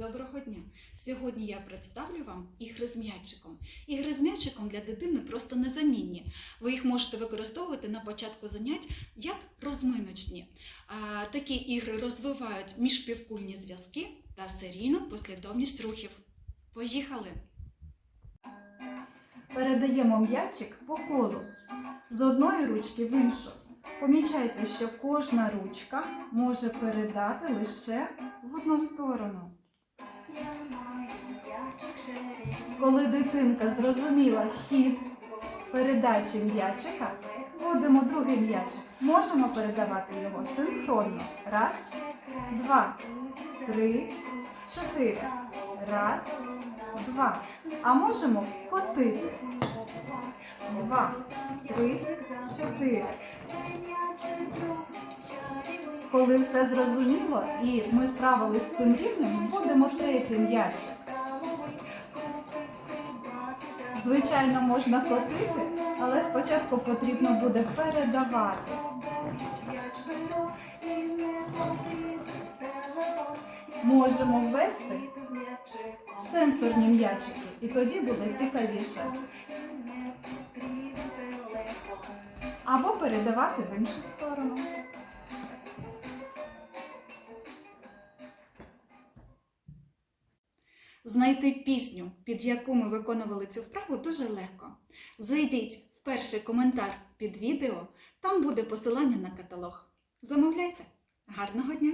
Доброго дня! Сьогодні я представлю вам ігри з м'ячиком. Ігри з м'ячиком для дитини просто незамінні. Ви їх можете використовувати на початку занять як розминочні. Такі ігри розвивають міжпівкульні зв'язки та серійну послідовність рухів. Поїхали! Передаємо м'ячик по колу з одної ручки в іншу. Помічайте, що кожна ручка може передати лише в одну сторону. Коли дитинка зрозуміла хід передачі м'ячика, вводимо другий м'ячик. Можемо передавати його синхронно. Раз, два, три, чотири. Раз, два. А можемо котити. Два, три, чотири. Коли все зрозуміло і ми справились з цим рівнем, вводимо третій м'ячик. Звичайно, можна котити, але спочатку потрібно буде передавати. Можемо ввести сенсорні м'ячики, і тоді буде цікавіше. Або передавати в іншу сторону. Знайти пісню, під яку ми виконували цю вправу, дуже легко. Зайдіть в перший коментар під відео, там буде посилання на каталог. Замовляйте! Гарного дня!